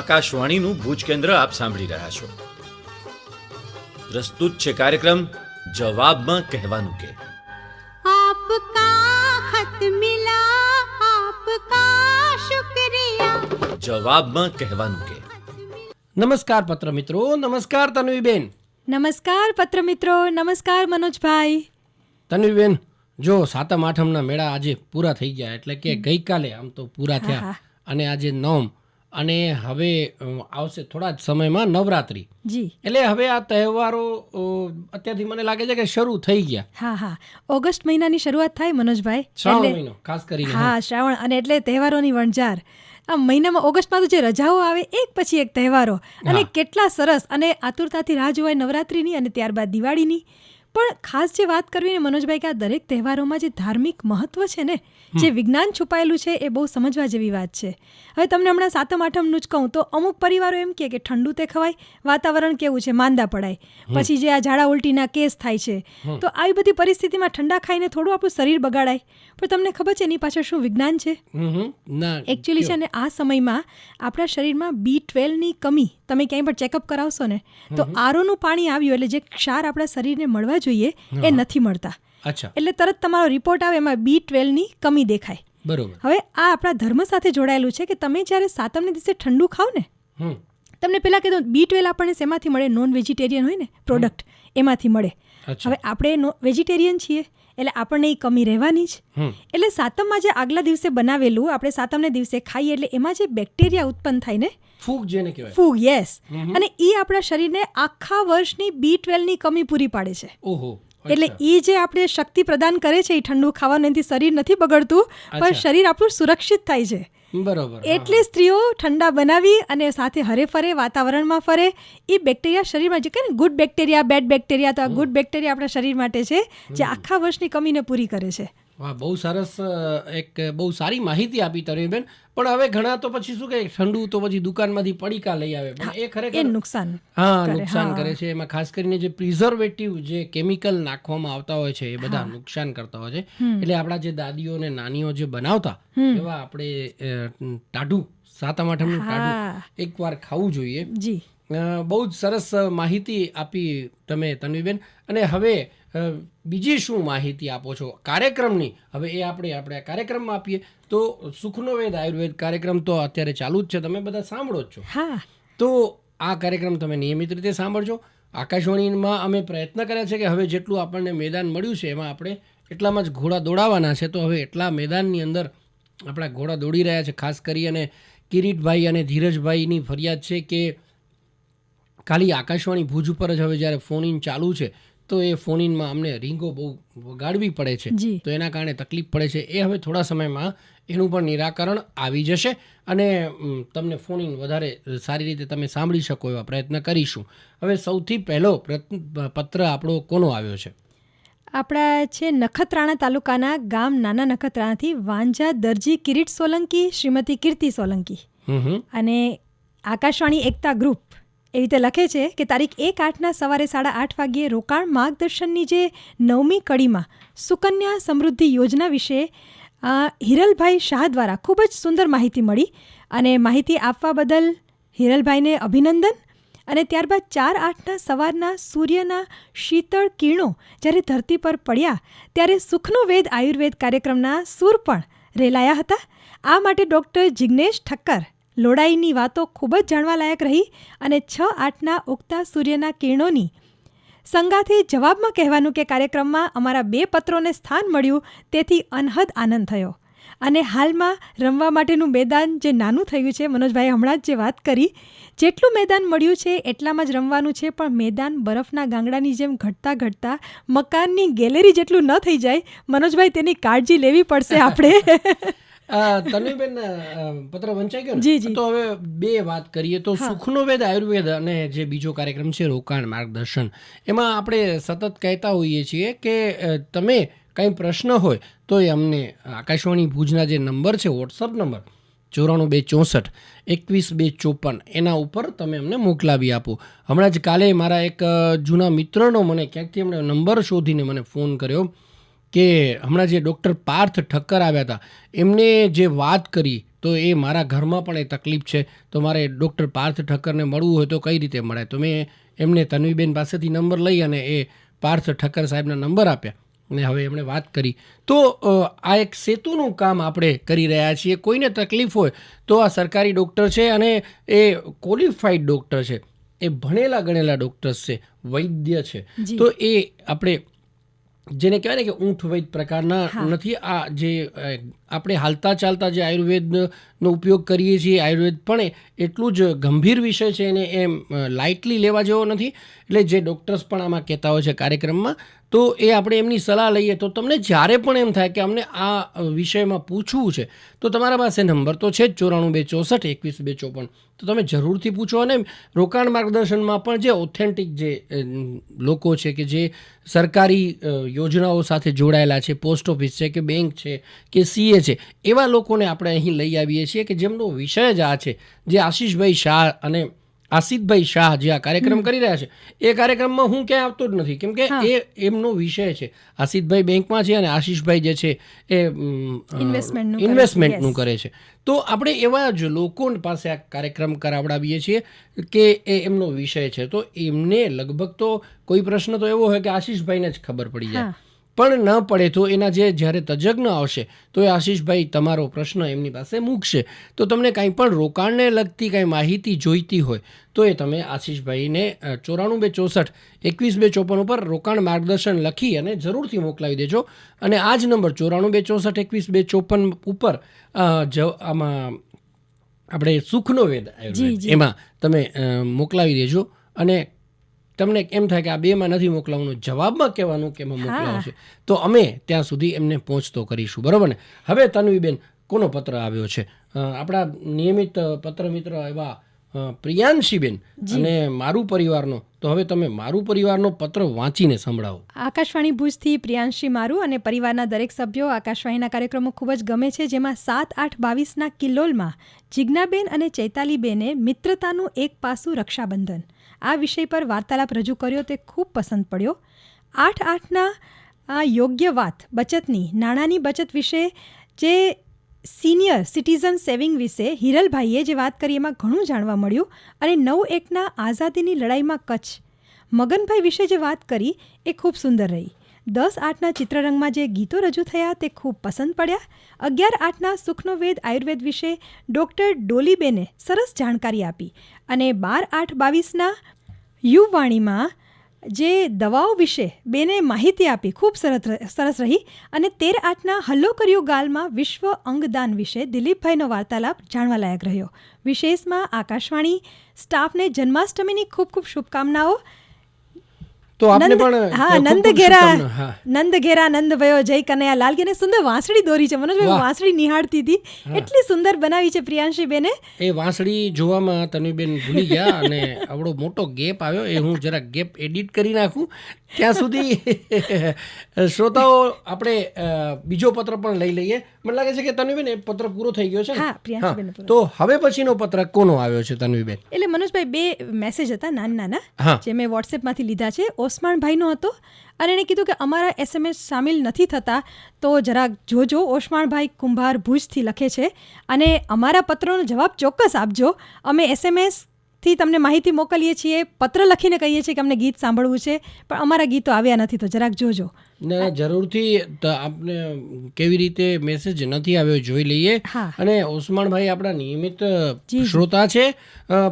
આકાશવાણીનું ભુજ કેન્દ્ર આપ સાંભળી રહ્યા છો. પ્રસ્તુત છે કાર્યક્રમ જવાબમાં કહેવાનું કે જવાબમાં કહેવાનું કે નમસ્કાર પત્ર મિત્રો નમસ્કાર તન્વીબેન. નમસ્કાર પત્ર મિત્રો નમસ્કાર મનોજભાઈ. તન્વીબેન જો સાતમ આઠમના મેળા આજે પૂરા થઈ ગયા એટલે કે ગઈકાલે આમ તો પૂરા થયા અને આજે નવમ અને હવે આવશે થોડા જ સમયમાં નવરાત્રી. જી. એટલે હવે આ તહેવારો અત્યારથી મને લાગે છે કે શરૂ થઈ ગયા. હા હા. ઓગસ્ટ મહિનાની શરૂઆત થાય મનોજભાઈ. શ્રાવણ મહિનો ખાસ કરીને. હા શ્રાવણ અને એટલે તહેવારોની વણઝાર. આ મહિનામાં ઓગસ્ટમાં તો જે રજાઓ આવે એક પછી એક તહેવારો. અને કેટલા સરસ અને આતુરતાથી રાહ જોવાય નવરાત્રિની અને ત્યારબાદ દિવાળીની. પણ ખાસ જે વાત કરવી ને મનોજભાઈ કે આ દરેક તહેવારોમાં જે ધાર્મિક મહત્વ છે ને જે વિજ્ઞાન છુપાયેલું છે એ બહુ સમજવા જેવી વાત છે. હવે તમને હમણાં સાતમ આઠમનું જ કહું તો અમુક પરિવારો એમ કે ઠંડુ તે ખવાય વાતાવરણ કેવું છે માંદા પડાય. પછી જે આ ઝાડા ઉલટીના કેસ થાય છે તો આવી બધી પરિસ્થિતિમાં ઠંડા ખાઈને થોડું આપણું શરીર બગાડાય. પણ તમને ખબર છે એની પાછળ શું વિજ્ઞાન છે. એકચ્યુઅલી છે ને આ સમયમાં આપણા શરીરમાં બી ટ્વેલ્વની કમી તમે ક્યાંય પણ ચેકઅપ કરાવશો ને તો આરોનું પાણી આવ્યું એટલે જે ક્ષાર આપણા શરીરને મળવા જોઈએ એ નથી મળતા. અચ્છા. એટલે તરત તમારો રિપોર્ટ આવે એમાં બી ટ્વેલ્વની કમી દેખાય. બરોબર. હવે આ આપણા ધર્મ સાથે જોડાયેલું છે કે તમે જ્યારે સાતમને દિવસે ઠંડુ ખાઓ ને તમને પહેલાં કીધું બી ટ્વેલ્વ આપણને શેમાંથી મળે? નોન વેજીટેરિયન હોય ને પ્રોડક્ટ એમાંથી મળે. હવે આપણે વેજીટેરિયન છીએ એટલે આપણને એ કમી રહેવાની જ. એટલે સાતમમાં જે આગલા દિવસે બનાવેલું આપણે સાતમને દિવસે ખાઈએ એટલે એમાં જે બેક્ટેરિયા ઉત્પન્ન થાય ને ફૂગ જેને કહેવાય. ફૂગ યસ અને એ આપણા શરીરને આખા વર્ષની બી ટ્વેલ્વની કમી પૂરી પાડે છે. ઓહો એટલે એ જે આપણે શક્તિ પ્રદાન કરે છે એ ઠંડુ ખાવાનું એનાથી શરીર નથી બગડતું પણ શરીર આપણું સુરક્ષિત થાય છે. બરોબર. એટલે સ્ત્રીઓ ઠંડા બનાવી અને સાથે હરે ફરે વાતાવરણમાં ફરે. એ બેક્ટેરિયા શરીરમાં જે કહે ને ગુડ બેક્ટેરિયા બેડ બેક્ટેરિયા તો આ ગુડ બેક્ટેરિયા આપણા શરીર માટે છે જે આખા વર્ષની કમીને પૂરી કરે છે. વાહ બહુ સરસ એક બહુ સારી માહિતી આપી તરવીબેન પણ હવે ઘણા તો પછી શું કહે ઠંડુ તો પછી દુકાનમાંથી પડીકા લઈ આવે. પણ એ ખરેખર નુકસાન હા નુકસાન કરે છે. એમાં ખાસ કરીને જે પ્રિઝર્વેટિવ જે કેમિકલ નાખવામાં આવતા હોય છે એ બધા નુકસાન કરતા હોય છે. એટલે આપણા જે દાદીઓ ને નાનીઓ જે બનાવતા એવા આપણે ટાઢું સાતમ આઠમનું હા. ટાઢું એકવાર ખાવું જોઈએ. જી. બહુ જ સરસ માહિતી આપી તમે તન્વીબેન અને હવે બીજી શું માહિતી આપો છો? કાર્યક્રમની. હવે એ આપણે આપણે આ કાર્યક્રમમાં આપીએ. તો સુખનો વેદ આયુર્વેદ કાર્યક્રમ તો અત્યારે ચાલુ જ છે. તમે બધા સાંભળો જ છો. હા. તો આ કાર્યક્રમ તમે નિયમિત રીતે સાંભળજો. આકાશવાણીમાં અમે પ્રયત્ન કર્યા છે કે હવે જેટલું આપણને મેદાન મળ્યું છે એમાં આપણે એટલામાં જ ઘોડા દોડાવવાના છે. તો હવે એટલા મેદાનની અંદર આપણા ઘોડા દોડી રહ્યા છે. ખાસ કરી અને કિરીટભાઈ અને ધીરજભાઈની ફરિયાદ છે કે ખાલી આકાશવાણી ભુજ ઉપર જ હવે જ્યારે ફોન ઇન ચાલુ છે તો એ ફોન ઇનમાં અમને રીંગો બહુ વગાડવી પડે છે. તો એના કારણે તકલીફ પડે છે. એ હવે થોડા સમયમાં એનું પણ નિરાકરણ આવી જશે અને તમને ફોન ઇન વધારે સારી રીતે તમે સાંભળી શકો એવા પ્રયત્ન કરીશું. હવે સૌથી પહેલો પત્ર આપણો કોનો આવ્યો છે? આપણા છે નખત્રાણા તાલુકાના ગામ નાના નખત્રાણાથી વાંજા દરજી કિરીટ સોલંકી શ્રીમતી કીર્તિ સોલંકી. અને આકાશવાણી એકતા ગ્રુપ. એવી રીતે લખે છે કે તારીખ એક આઠના સવારે સાડા આઠ વાગ્યે રોકાણ માર્ગદર્શનની જે નવમી કડીમાં સુકન્યા સમૃદ્ધિ યોજના વિશે હિરલભાઈ શાહ દ્વારા ખૂબ જ સુંદર માહિતી મળી અને માહિતી આપવા બદલ હિરલભાઈને અભિનંદન. અને ત્યારબાદ ચાર આઠના સવારના સૂર્યના શીતળ કિરણો જ્યારે ધરતી પર પડ્યા ત્યારે સુખનો વેદ આયુર્વેદ કાર્યક્રમના સૂર પણ રેલાયા હતા. આ માટે ડૉક્ટર જિગ્નેશ ઠક્કર લોડાઈની વાતો ખૂબ જ જાણવાલાયક રહી અને છ આઠના ઉગતા સૂર્યના કિરણોની સંગાથી જવાબમાં કહેવાનું કે કાર્યક્રમમાં અમારા બે પત્રોને સ્થાન મળ્યું તેથી અનહદ આનંદ થયો. અને હાલમાં રમવા માટેનું મેદાન જે નાનું થયું છે મનોજભાઈ હમણાં જ જે વાત કરી જેટલું મેદાન મળ્યું છે એટલામાં જ રમવાનું છે પણ મેદાન બરફના ગાંગડાની જેમ ઘટતા ઘટતા મકાનની ગેલેરી જેટલું ન થઈ જાય મનોજભાઈ તેની કાળજી લેવી પડશે આપણે. તન્વીબેન પત્ર વંચાઈ ગયો જી. તો હવે બે વાત કરીએ. તો સુખનો વેદ આયુર્વેદ અને જે બીજો કાર્યક્રમ છે રોકાણ માર્ગદર્શન. એમાં આપણે સતત કહેતા હોઈએ છીએ કે તમે કંઈ પ્રશ્ન હોય તો એ અમને આકાશવાણી ભુજના જે નંબર છે વોટ્સઅપ નંબર ચોરાણું બે ચોસઠ એકવીસ બે ચોપન એના ઉપર તમે અમને મોકલાવી આપો. હમણાં જ કાલે મારા એક જૂના મિત્રનો મને ક્યાંકથી એમણે નંબર શોધીને મને ફોન કર્યો. કે હમણાં જે ડૉક્ટર પાર્થ ઠક્કર આવ્યા હતા એમને જે વાત કરી તો એ મારા ઘરમાં પણ એ તકલીફ છે. તો મારે ડૉક્ટર પાર્થ ઠક્કરને મળવું હોય તો કઈ રીતે મળે? તો મેં એમને તન્વીબેન પાસેથી નંબર લઈ અને એ પાર્થ ઠક્કર સાહેબના નંબર આપ્યા અને હવે એમણે વાત કરી. તો આ એક સેતુનું કામ આપણે કરી રહ્યા છીએ. કોઈને તકલીફ હોય તો આ સરકારી ડૉક્ટર છે અને એ ક્વોલિફાઈડ ડૉક્ટર છે. એ ભણેલા ગણેલા ડૉક્ટર્સ છે. વૈદ્ય છે. તો એ આપણે જેને કહેવાય ને કે ઊંઠ વૈદ પ્રકારના નથી આ જે આપણે હાલતા ચાલતા જે આયુર્વેદનો ઉપયોગ કરીએ છીએ આયુર્વેદ પણ એટલું જ ગંભીર વિષય છે એને એમ લાઇટલી લેવા જેવો નથી. એટલે જે ડૉક્ટર્સ પણ આમાં કહેતા હોય છે કાર્યક્રમમાં તો એ આપણે એમની સલાહ લઈએ તો તમને જ્યારે પણ એમ થાય કે અમને આ વિષયમાં પૂછવું છે, તો તમારા પાસે નંબર તો છે જ ચોરાણું બે ચોસઠ, એકવીસ બે ચોપન. તો તમે જરૂરથી પૂછો અને રોકાણ માર્ગદર્શનમાં પણ જે ઓથેન્ટિક જે લોકો છે કે જે સરકારી યોજનાઓ સાથે જોડાયેલા છે પોસ્ટ ઓફિસ છે કે બેંક છે કે સીએ છે, એવા લોકોને આપણે અહીં લઈ આવીએ છીએ કે જેમનો વિષય જ આ છે. જે આશીષભાઈ શાહ અને આસિતભાઈ શાહ જે આ કાર્યક્રમ કરી રહ્યા છે એ કાર્યક્રમમાં હું ક્યાંય આવતો જ નથી. કેમ કે એ એમનો વિષય છે. આસિદભાઈ બેંકમાં છે અને આશીષભાઈ જે છે એ ઇન્વેસ્ટમેન્ટનું કરે છે, તો આપણે એવા જ લોકો પાસે આ કાર્યક્રમ કરાવડાવીએ છીએ કે એ એમનો વિષય છે. તો એમને લગભગ તો કોઈ પ્રશ્ન તો એવો હોય કે આશીષભાઈને જ ખબર પડી જાય. પણ ન પડે તો એના જે જ્યારે તજજ્ઞ આવશે તો એ આશીષભાઈ તમારો પ્રશ્ન એમની પાસે મૂકશે. તો તમને કાંઈ પણ રોકાણને લગતી કાંઈ માહિતી જોઈતી હોય તો એ તમે આશીષભાઈને ચોરાણું બે ચોસઠ એકવીસ બે ચોપન ઉપર રોકાણ માર્ગદર્શન લખી અને જરૂરથી મોકલાવી દેજો. અને આ જ નંબર ચોરાણું બે ચોસઠ એકવીસ બે ચોપન ઉપર જ આમાં આપણે સુખનો વેદ એમાં તમે મોકલાવી દેજો. અને તમને એમ થાય કે આ બેમાં નથી મોકલાવવાનું? જવાબમાં કહેવાનું કે એમાં મોકલાવું છે? તો અમે ત્યાં સુધી એમને પહોંચતો કરીશું બરાબર ને? હવે તન્વીબેન કોનો પત્ર આવ્યો છે? આપણા નિયમિત પત્ર મિત્ર એવા પ્રિયાંશીબેન અને મારું પરિવારનો. તો હવે તમે મારું પરિવારનો પત્ર વાંચીને સંભળાવો. આકાશવાણી ભુજથી પ્રિયાંશી મારું અને પરિવારના દરેક સભ્યો આકાશવાણીના કાર્યક્રમો ખૂબ જ ગમે છે જેમાં સાત આઠ બાવીસના કિલ્લોલમાં જિજ્ઞાબેન અને ચૈતાલીબેને મિત્રતાનું એક પાસું રક્ષાબંધન. આ વિષય પર વાર્તાલાપ રજૂ કર્યો તે ખૂબ પસંદ પડ્યો. આઠ આઠના આ યોગ્ય વાત બચતની, નાણાંની બચત વિશે જે સિનિયર સિટીઝન સેવિંગ વિશે હિરલભાઈએ જે વાત કરી એમાં ઘણું જાણવા મળ્યું અને નવ એકના આઝાદીની લડાઈમાં કચ્છ મગનભાઈ વિશે જે વાત કરી એ ખૂબ સુંદર રહી. દસ આઠના ચિત્રરંગમાં જે ગીતો રજૂ થયા તે ખૂબ પસંદ પડ્યા. અગિયાર આઠના સુખનો વેદ આયુર્વેદ વિશે ડૉક્ટર ડોલીબેને સરસ જાણકારી આપી અને બાર આઠ બાવીસના યુવાણીમાં જે દવાઓ વિશે બેને માહિતી આપી ખૂબ સરસ સરસ રહી અને તેર આઠના હલ્લો કર્યો ગાલમાં વિશ્વ અંગદાન વિશે દિલીપભાઈનો વાર્તાલાપ જાણવા લાયક રહ્યો. વિશેષમાં આકાશવાણી સ્ટાફને જન્માષ્ટમીની ખૂબ ખૂબ શુભકામનાઓ. તો આપને પણ હા નંદ ઘેરા નંદ ઘેરા નંદ ભયો જય કનૈયા. લાલ કે સુંદર વાંસળી દોરી છે. મનોજભાઈ વાંસળી નિહાળતી હતી. એટલી સુંદર બનાવી છે પ્રિયાંશી બેને એ વાંસળી જોવામાં તન્વીબેન ભૂલી ગયા અને આવડો મોટો ગેપ આવ્યો. એ હું જરા ગેપ એડિટ કરી નાખું. ત્યાં સુધી શ્રોતાઓ આપણે બીજો પત્ર પણ લઈ લઈએ. મને લાગે છે કે તન્વીબેન એ પત્ર પૂરો થઈ ગયો છે હા, પ્રિયાંશીબેનનો પૂરો. તો હવે પછીનો પત્ર કોનો આવ્યો છે તન્વીબેન? એટલે મનોજભાઈ બે મેસેજ હતા નાના નાના જે મેં વોટ્સએપમાંથી લીધા છે. ઓસમાણભાઈનો હતો અને એણે કીધું કે અમારા એસએમએસ સામેલ નથી થતા તો જરાક જોજો. ઓસમાણભાઈ કુંભાર ભુજથી લખે છે. અને અમારા પત્રોનો જવાબ ચોક્કસ આપજો. અમે એસએમએસ થી તમને માહિતી મોકલીએ છીએ પત્ર લખીને કહીએ છીએ કે અમને ગીત સાંભળવું છે પણ અમારા ગીતો આવ્યા નથી તો જરાક જોજો. ના જરૂરથી આપને કેવી રીતે મેસેજ નથી આવ્યો જોઈ લઈએ. અને ઓસમાણભાઈ આપણા નિયમિત. શ્રોતા છે.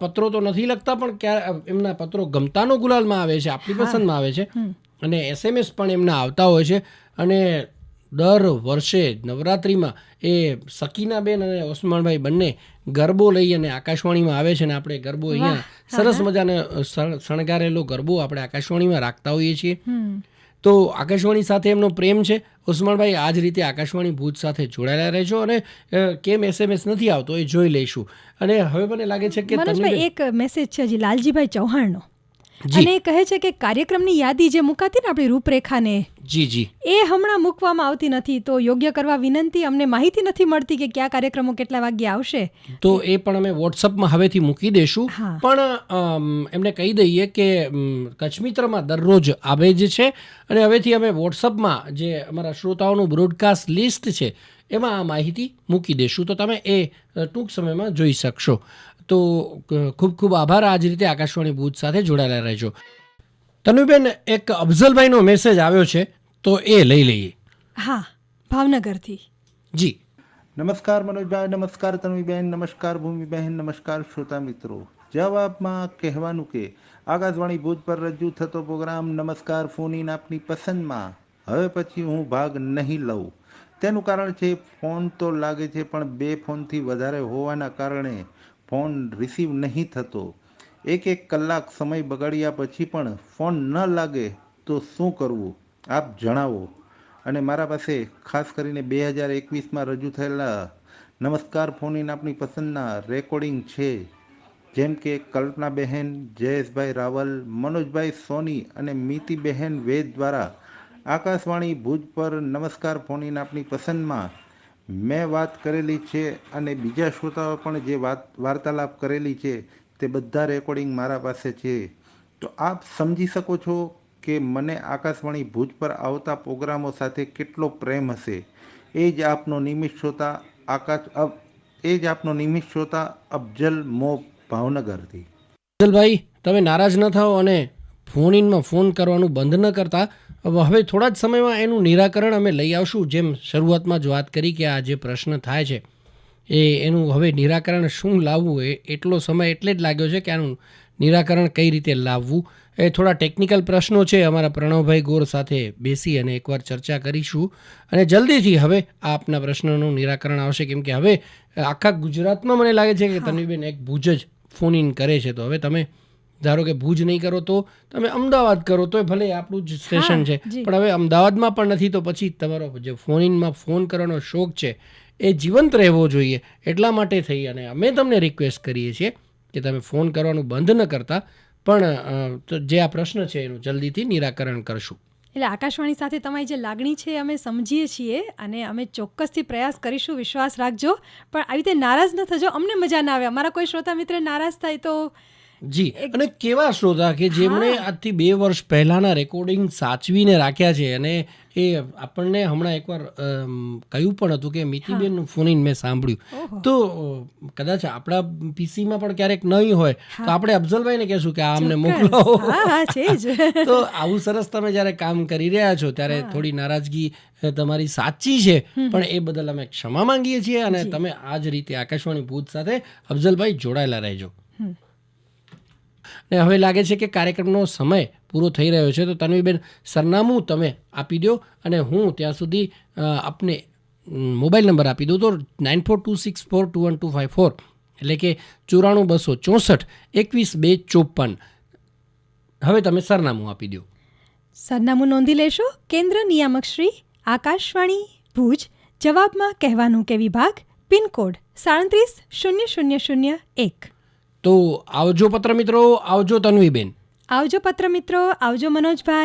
પત્રો તો નથી લખતા પણ ક્યારે એમના પત્રો ગમતાનો ગુલાલમાં આવે છે આપણી પસંદમાં આવે છે. અને એસએમએસ પણ એમના આવતા હોય છે. અને દર વર્ષે નવરાત્રિમાં એ સકીનાબેન અને ઓસમાનભાઈ બંને ગરબો લઈ અને આકાશવાણીમાં આવે છે અને આપણે ગરબો અહીંયા સરસ મજાને શણ- શણગારેલો ગરબો આપણે આકાશવાણીમાં રાખતા હોઈએ છીએ. તો આકાશવાણી સાથે એમનો પ્રેમ છે. ઉસ્માનભાઈ આ જ રીતે આકાશવાણી ભૂત સાથે જોડાયેલા રહેજો અને કેમ એસએમએસ નથી આવતો એ જોઈ લઈશું. અને હવે મને લાગે છે કે એક મેસેજ છે હજી લાલજીભાઈ ચૌહાણનો. અને એ કહે છે કે કાર્યક્રમની યાદી જે મુકાતી ને આપણી રૂપરેખાને જી જી. એ હમણાં મૂકવામાં આવતી નથી. તો યોગ્ય કરવા વિનંતી અમને માહિતી નથી મળતી કે કયા કાર્યક્રમો કેટલા વાગ્યે આવશે. તો એ પણ અમે વોટ્સઅપમાં હવેથી મૂકી દઈશું પણ એમને કહી દઈએ કે કચ્છ મિત્રમાં દરરોજ આવે જ છે. અને હવેથી અમે વોટ્સઅપમાં જે અમારા શ્રોતાઓનું બ્રોડકાસ્ટ લિસ્ટ છે એમાં આ માહિતી મૂકી દેશું. તો તમે એ ટૂંક સમયમાં જોઈ શકશો. તો ખૂબ ખૂબ આભાર. આ જ રીતે આકાશવાણી ભૂત સાથે જોડાયેલા રહેજો. તનુબેન એક અફઝલભાઈનો મેસેજ આવ્યો છે તો એ લઈ લઈએ. હા ભાવનગરથી. જી. નમસ્કાર મનોજભાઈ નમસ્કાર તનુબેન નમસ્કાર ભૂમિબહેન નમસ્કાર શ્રોતા મિત્રો. જવાબમાં કહેવાનું કે આકાશવાણી ભુજ પર રજૂ થતો પ્રોગ્રામ નમસ્કાર ફોન ઇન આપની પસંદમાં. હવે પછી હું ભાગ નહીં લઉં. તેનું કારણ છે, ફોન તો લાગે છે, પણ બે ફોનથી વધારે હોવાના કારણે ફોન રિસીવ નહીં થતો. એક એક કલાક સમય બગાડ્યા પછી પણ ફોન ન લાગે તો શું કરવું? આપ જણાવો. અને મારા પાસે ખાસ કરીને બે હજાર એકવીસમાં રજૂ થયેલા નમસ્કાર ફોન ઇન આપની પસંદના રેકોર્ડિંગ છે. જેમ કે કલ્પનાબહેન જયેશભાઈ રાવલ, મનોજભાઈ સોની અને મિતિબહેન વેદ દ્વારા આકાશવાણી ભુજ પર નમસ્કાર ફોનિન આપની પસંદમાં મેં વાત કરેલી છે અને બીજા શ્રોતાઓ પણ જે વાત, વાર્તાલાપ કરેલી છે તે બધા રેકોર્ડિંગ મારા પાસે છે. તો આપ સમજી શકો છો કે મને આકાશવાણી ભુજ પર આવતા પ્રોગ્રામો સાથે કેટલો પ્રેમ હશે. એ જ આપનો નિમિષ શ્રોતા આકાશ એ જ આપનો નિમિષ શ્રોતા અફજલ મો ભાવનગરથી. અફજલભાઈ, તમે નારાજ ન થાઓ અને ફોન ઇનમાં ફોન કરવાનું બંધ ન કરતા. હવે થોડા જ સમયમાં એનું નિરાકરણ અમે લઈ આવશું. જેમ શરૂઆતમાં જ વાત કરી કે આ જે પ્રશ્ન થાય છે એ એનું હવે નિરાકરણ શું લાવવું? એ એટલો સમય એટલે જ લાગ્યો છે કે આનું નિરાકરણ કઈ રીતે લાવવું? એ થોડા ટેકનિકલ પ્રશ્નો છે. અમારા પ્રણવભાઈ ગોર સાથે બેસી અને એકવાર ચર્ચા કરીશું. અને જલ્દીથી હવે આ આપના પ્રશ્નનું નિરાકરણ આવશે. કેમ કે હવે આખા ગુજરાતમાં મને લાગે છે કે તન્વીબેન એક ભુજ જ ફોન ઇન કરે છે. તો હવે તમે ધારો કે ભુજ નહીં કરો તો તમે અમદાવાદ કરો તો ભલે આપણું જ સ્ટેશન છે. પણ હવે અમદાવાદમાં પણ નથી તો પછી તમારો જે ફોન ઇનમાં ફોન કરવાનો શોખ છે એ જીવંત રહેવો જોઈએ. એટલા માટે થઈ અને અમે તમને રિક્વેસ્ટ કરીએ છીએ કે તમે ફોન કરવાનું બંધ ન કરતા. પણ જે આ પ્રશ્ન છે એનું જલ્દીથી નિરાકરણ કરશું. એટલે આકાશવાણી સાથે તમારી જે લાગણી છે અમે સમજીએ છીએ અને અમે ચોક્કસથી પ્રયાસ કરીશું વિશ્વાસ રાખજો. પણ આવી રીતે નારાજ ન થજો અમને મજા ના આવે. અમારા કોઈ શ્રોતા મિત્ર નારાજ થાય તો જી. અને કેવા શ્રોતા કે જેમણે આજથી બે વર્ષ પહેલાના રેકોર્ડિંગ સાચવીને રાખ્યા છે અને એ આપણને હમણાં એકવાર કહ્યું પણ હતું કે મિતિબેનનું ફોન ઇન મેં સાંભળ્યું. તો કદાચ આપણા પીસીમાં પણ ક્યારેક નહીં હોય તો આપણે અફઝલભાઈને કહેશું કે આ અમને છે તો આવું સરસ તમે જ્યારે કામ કરી રહ્યા છો ત્યારે થોડી નારાજગી તમારી સાચી છે. પણ એ બદલ અમે ક્ષમા માંગીએ છીએ અને તમે આ જ રીતે આકાશવાણી ભૂત સાથે અફઝલભાઈ જોડાયેલા રહેજો. ને હવે લાગે છે કે કાર્યક્રમનો સમય પૂરો થઈ રહ્યો છે. તો તન્વીબેન, સરનામું તમે આપી દો અને હું ત્યાં સુધી આપને મોબાઈલ નંબર આપી દઉં. તો nine four two six four two one two five four એટલે કે ચોરાણું બસો ચોસઠ એકવીસ બે ચોપન. હવે તમે સરનામું આપી દો. સરનામું નોંધી લેશો. કેન્દ્ર નિયામક શ્રી આકાશવાણી ભુજ, જવાબમાં કહેવાનું કે વિભાગ, પિનકોડ સાડત્રીસ શૂન્ય શૂન્ય શૂન્ય એક. તો આવજો પત્ર મિત્રો આવજો તન્વીબેન. આવજો પત્ર મિત્રો આવજો મનોજભાઈ.